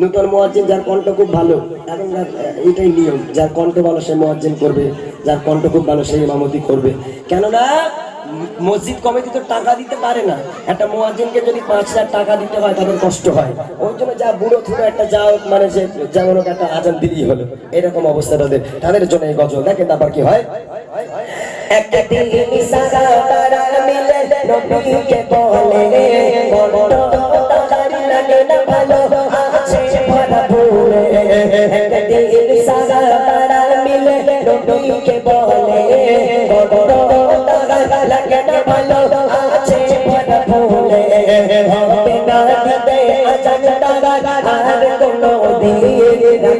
নূতন মোয়াজ্জিন যার কণ্ঠ খুব ভালো। এখন এটাই নিয়ম। যার কণ্ঠ ভালো সে মোয়াজ্জিন করবে, যার কণ্ঠ খুব ভালো সে ইমামতি করবে। কেননা, মসজিদ কমিটি তো টাকা দিতে পারে না। একটা মোয়াজ্জিনকে যদি পাঁচ হাজার টাকা দিতে হয়, তাদের কষ্ট হয়। ওই জন্য যা বুড়ো থুড়ো একটা যাও মানে যে যেমন একটা আজান দিলেই হলো। এরকম অবস্থা তাদের। তাদের জন্য এই গজল। দেখেন তারপর কি হয়। একটা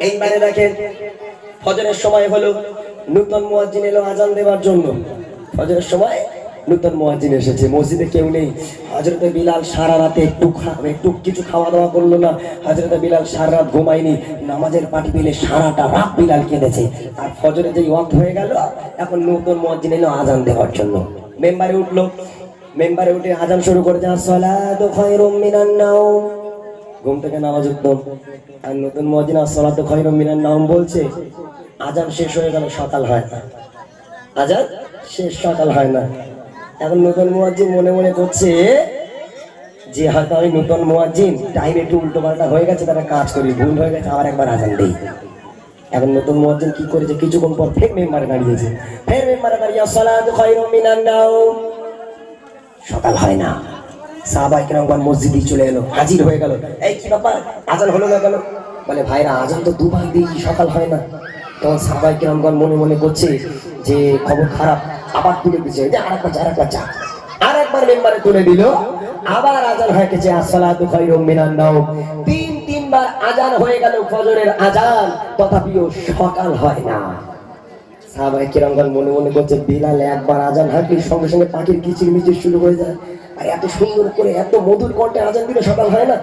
এইবারে দেখেন ফজরের সময় হলো নূতন মুয়াজ্জিন এলো আজান দেওয়ার জন্য। ফজরের সময় নূতন মুয়াজ্জিন এসেছে। মসজিদে কেউ নেই। হজরতে বিলাল সারা রাতে একটু একটু কিছু খাওয়া দাওয়া করল না। হজরতে বিলাল সারা রাত ঘুমায়নি। নামাজের পাটি পেলে সারাটা রাত বিলাল কেঁদেছে। আর ফজরে যেই ওয়াক্ত হয়ে গেল, এখন নূতন মুয়াজ্জিন এলো আজান দেওয়ার জন্য। মেম্বারে উঠল। মেম্বারে উঠে আজান শুরু করেছে, আসসালাতু খায়রুম মিনান নাওম। ঘুম থেকে নামাজ উঠতাম আর নতুন মদিন আসসালাত খৈরম মিনার নাম বলছে, আজান শেষ হয়ে গেল, সকাল হয় আজান শেষ, সকাল হয় না। এখন নতুন মুয়াজ্জিন মনে মনে করছে যে হয়তো আমি নতুন মুয়াজ্জিন টাইম একটু উল্টো পাল্টা হয়ে গেছে, তারা কাজ করি, ভুল হয়ে গেছে, আবার একবার আজান দেই। এখন নতুন মুয়াজ্জিন কি করেছে, কিছুক্ষণ পর ফের মেম্বারে দাঁড়িয়েছে। ফের মেম্বারে দাঁড়িয়ে আসসালাত খৈরম মিনার নাম সকাল হয় না। সাহাবাই কিরমগণ মসজিদে চলে এলো, হাজির হয়ে গেল। এই কি ব্যাপার? আজান হলো না কেন? বলে, ভাইরা, আজান তো দুবার দিই সকাল হয় না। তখন সাহাবাই কিরমগণ মনে মনে করছে যে, খবর খারাপ। আবার তুলে যে আরেকবার যা আরেকবার যা। আর একবার মেম্বারে তুলে দিল। আবার আজান হয়ে গেছে, আসসালাতু খায়রুম মিনান নাওম। তিন, তিনবার আজান হয়ে গেল ফজরের আজান। তথাপিও সকাল হয় না। সাহাবাই কিরমগণ মনে মনে করছে বিলাল, একবার আজান হাঁটলে সঙ্গে সঙ্গে পাখির কিচির মিচির শুরু হয়ে যায়। আর এত সুন্দর করে এত মধুর কণ্ঠে আজান দিলে সকাল হয় না?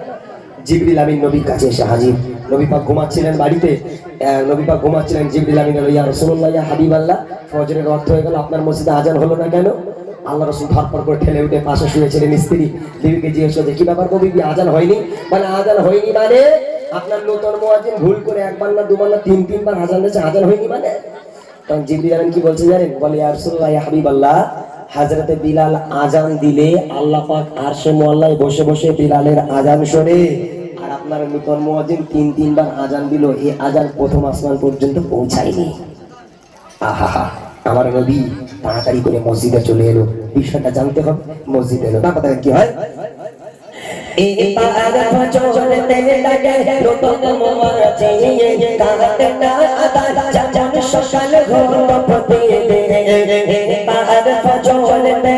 জিবরিল আমিন নবীর কাছে এসে হাজির। নবী পাক ঘুমাচ্ছিলেন বাড়িতে আহ, নবী পাক ঘুমাচ্ছিলেন জিবরিল আমিন ইয়া রাসূলুল্লাহ ইয়া হাবিবাল্লাহ। ফজরের অর্থ হয়ে গেল আপনার মসজিদে আজান হলো না কেন? আল্লাহ রসুল ধরপর করে ঠেলে উঠে পাশে শুয়েছিলেন স্ত্রী। বিবিকে জিজ্ঞেস করছে কি ব্যাপার কবি আজান হয়নি? মানে আজান হয়নি মানে? আপনার নতুন মুয়াজ্জিন ভুল করে একবার না দুবার না তিন তিনবার আজান দিয়েছে আজান হয়নি মানে? তখন জিবরিল আমিন কি বলছে জানেন? বলে ইয়া রাসূলুল্লাহ ইয়া হাবিবাল্লাহ হাজরতে বিলাল আজান দিলে আল্লাহ পাক আরশে মোয়াল্লায় বসে বসে বিলালের আজান শোনে। আপনার নূতন মুয়াজ্জিন তিন, তিনবার আজান দিল। এই আজান প্রথম আসমান পর্যন্ত পৌঁছায়নি। আহা আমার নবী তাড়াতাড়ি করে মসজিদে চলে এলো। বিষয়টা জানতে হবে। মসজিদে এলো। তারপর দেখেন কি হয়? ফজরতে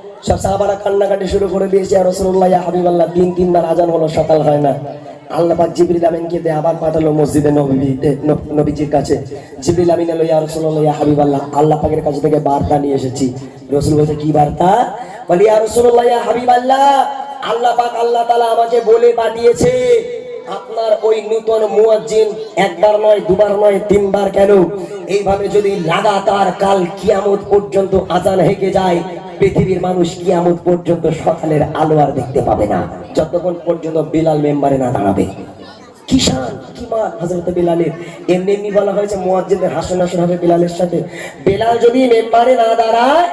সব সাহাবারা কান্নাকাটি শুরু করে দিয়েছে আর রসুল্লাহ হাবিবাল্লাহ, তিন তিনবার আজান হলো, সকাল হয় না। আল্লাহ পাক জিবরিল আমিনকে দিয়ে আবার পাঠালো মসজিদে নবীতে নবীজির কাছে। জিবরিল আমিন এলো, ইয়া রসুল্লাহ ইয়া হাবিবাল্লাহ, আল্লাহ পাকের কাছে থেকে বার্তা নিয়ে এসেছি। রসুল বলছে, কি বার্তা? বলি, ইয়া রসুল্লাহ ইয়া হাবিবাল্লাহ, আল্লাহ পাক আল্লাহ তাআলা আমাকে বলে পাঠিয়েছে, আপনার ওই নূতন মুয়াজ্জিন একবার নয়, দুবার নয়, তিনবার কেন? এইভাবে যদি লাগাতার কাল কিয়ামত পর্যন্ত আজান হেগে যায় পৃথিবীর মানুষ কিয়ামত পর্যন্ত সকালের আলো আর দেখতে পাবে না, যতক্ষণ পর্যন্ত বিলাল মেম্বারে না দাঁড়াবে। কিষান বিলালের। এমনি এমনি বলা হয়েছে হবে সাথে। যদি মেম্বারে না দাঁড়ায়,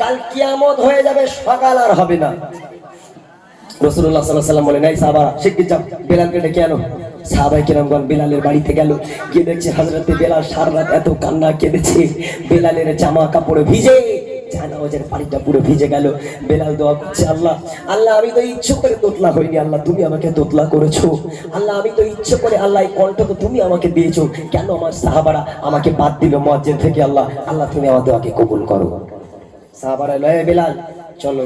কাল কিয়ামত হয়ে যাবে, সকাল আর হবে না। বলেন, এই বেলালের বাড়িতে গেল। গিয়ে দেখছে হাজরতে বেলাল সারা রাত এত কান্না কেঁদেছে। বেলালের জামা কাপড়ে ভিজে জানাওয়াজের বাড়িটা পুরো ভিজে গেল। বেলাল দোয়া করছে, আল্লাহ আল্লাহ, আমি তো ইচ্ছে করে তোতলা হইনি, আল্লাহ, তুমি আমাকে তোতলা করেছ। আল্লাহ, আমি তো ইচ্ছে করে, আল্লাহ, এই কণ্ঠ তুমি আমাকে দিয়েছ। কেন আমার সাহাবারা আমাকে বাদ দিল মসজিদ থেকে, আল্লাহ? আল্লাহ, তুমি আমার দোয়াকে কবুল করো। সাহাবারা লয়ে বেলাল, চলো,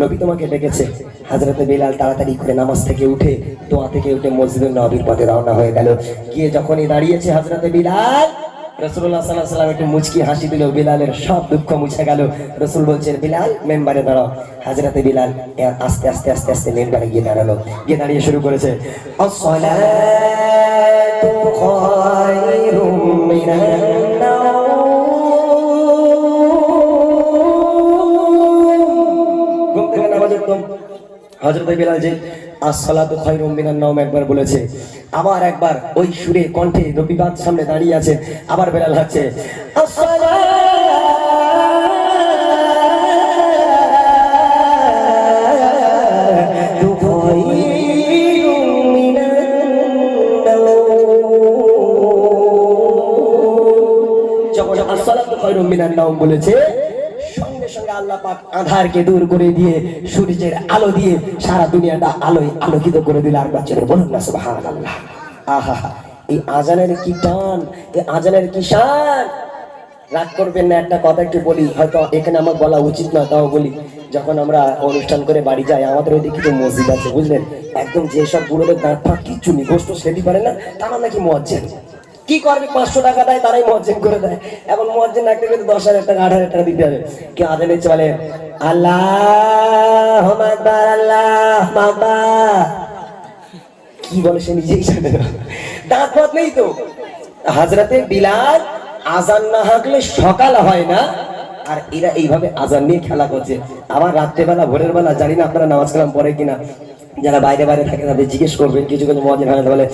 নবী তোমাকে ডেকেছে। হাজরতে বেলাল তাড়াতাড়ি করে নামাজ থেকে উঠে, দোয়া থেকে উঠে মসজিদের নবীর পথে রওনা হয়ে গেল। গিয়ে যখনই দাঁড়িয়েছে হাজরতে বিলাল রসুল্লাহ সাল্লাহ সাল্লাম একটু মুচকি হাসি দিল, বিলালের সব দুঃখ মুছে গেল। রসুল বলছেন, বিলাল, মেম্বারে দাঁড়াও। হাজরতে বিলাল আস্তে আস্তে আস্তে আস্তে মেম্বারে গিয়ে দাঁড়াল। গিয়ে দাঁড়িয়ে শুরু করেছে, "আস-সালাতু খায়রুম মিনান ঘুম থেকে নামাজ একদম হযরত বিলাল যে আসসালাতু খায়রুম মিনান নাওম একবার বলেছে। আবার একবার ওই সুরে কণ্ঠে রবিবাদ সামনে দাঁড়িয়ে আছে, আবার বেলাল নাওম যখন আসসালাতু খায়রুম মিনান নাওম বলেছে রাগ করবেন না, একটা কথা একটু বলি। হয়তো এখানে আমার বলা উচিত না, তাও বলি। যখন আমরা অনুষ্ঠান করে বাড়ি যাই, আমাদের ওইদিকে কিছু মসজিদ আছে, বুঝলেন? একদম যেসব বুড়োদের দাঁত ফাঁক কিচ্ছু নেই গোষ্ঠ সেটি পারে না, তারা নাকি মজ্জেন। কি করবে? পাঁচশো টাকা দেয়, তারাই মজ্জেন করে দেয়। এখন মজ্জেন একটা কিন্তু দশ হাজার টাকা, আট হাজার টাকা দিতে হবে। কি আদানে চলে আল্লাহ আল্লাহ বাবা কি বলে সে নিজেই না। দাঁত পথ নেই তো। হাজরাতে বিলাল আজান না হাঁকলে সকাল হয় না। আর এরা এইভাবে আজান নিয়ে খেলা করছে। আবার রাত্রেবেলা ভোরের বেলা জানি না আপনারা নামাজ কালাম পড়ে কিনা যারা বাইরে বাইরে থাকে তাদের জিজ্ঞেস করবেন কিছু কিছু মজা হয় বলে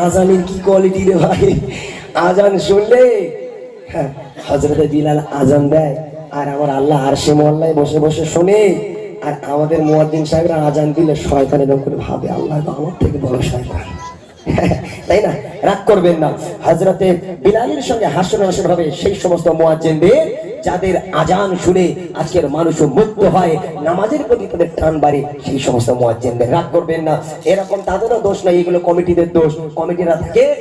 আজানের কি কোয়ালিটি রে ভাই? আজান শুনলে হ্যাঁ, হজরতে বিলাল আজান দেয় আর আমার আল্লাহ আর সে মহল্লায় বসে বসে শোনে। আমাদের মুয়াদ্দিন সাহেবরা আজান দিলে শয়তান এরকম করে ভাবে আল্লাহ আমার থেকে বড় শয়তান। তাই না? রাগ করবেন না। হজরতে বিলালের সঙ্গে হাসন হাসন হবে সেই সমস্ত মুয়াজ্জিনদের, যাদের আজান শুনে আজকের মানুষ মুক্ত হয়, নামাজের প্রতি তাদের টান বাড়ে, সেই সমস্ত মুয়াজ্জিনদের রাগ করবেন না। এরকম তাদেরও দোষ নাই, এগুলো কমিটিদের দোষ। কমিটিরা থাকে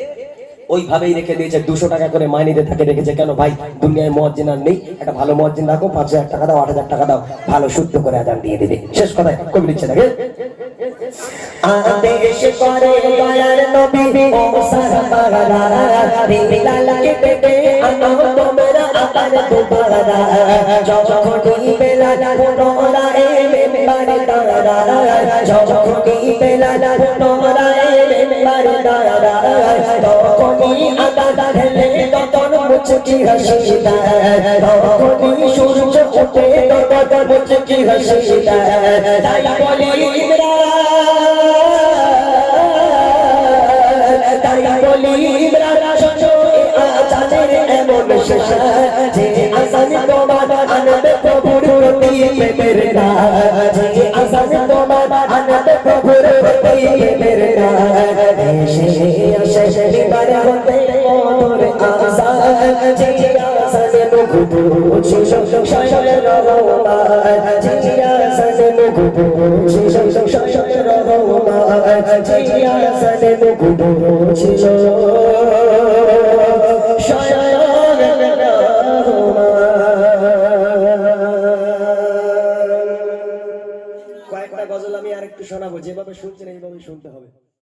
ওইভাবেই রেখে দিয়েছে, দুশো টাকা করে মাইনিতে থাকে রেখেছে। কেন ভাই, দুনিয়ায় মহাজিন আর নেই, একটা ভালো মহাজিন রাখো পাঁচ হাজার টাকা দাও, আট হাজার টাকা দাও, ভালো শুদ্ধ করে আদান দিয়ে দেবে। শেষ কথায় কবি আবার দুবারা। যখনই বেলাল যখনই বেলাল মুচকি হাসি দেয়। কখনই সূর্য ওঠে তখন মুচকি হাসি দেয়। তাই বলি ইমরান কয়েকটা গজল আমি আরেকটু শোনাবো যেভাবে শুনছেন এইভাবে শুনতে হবে।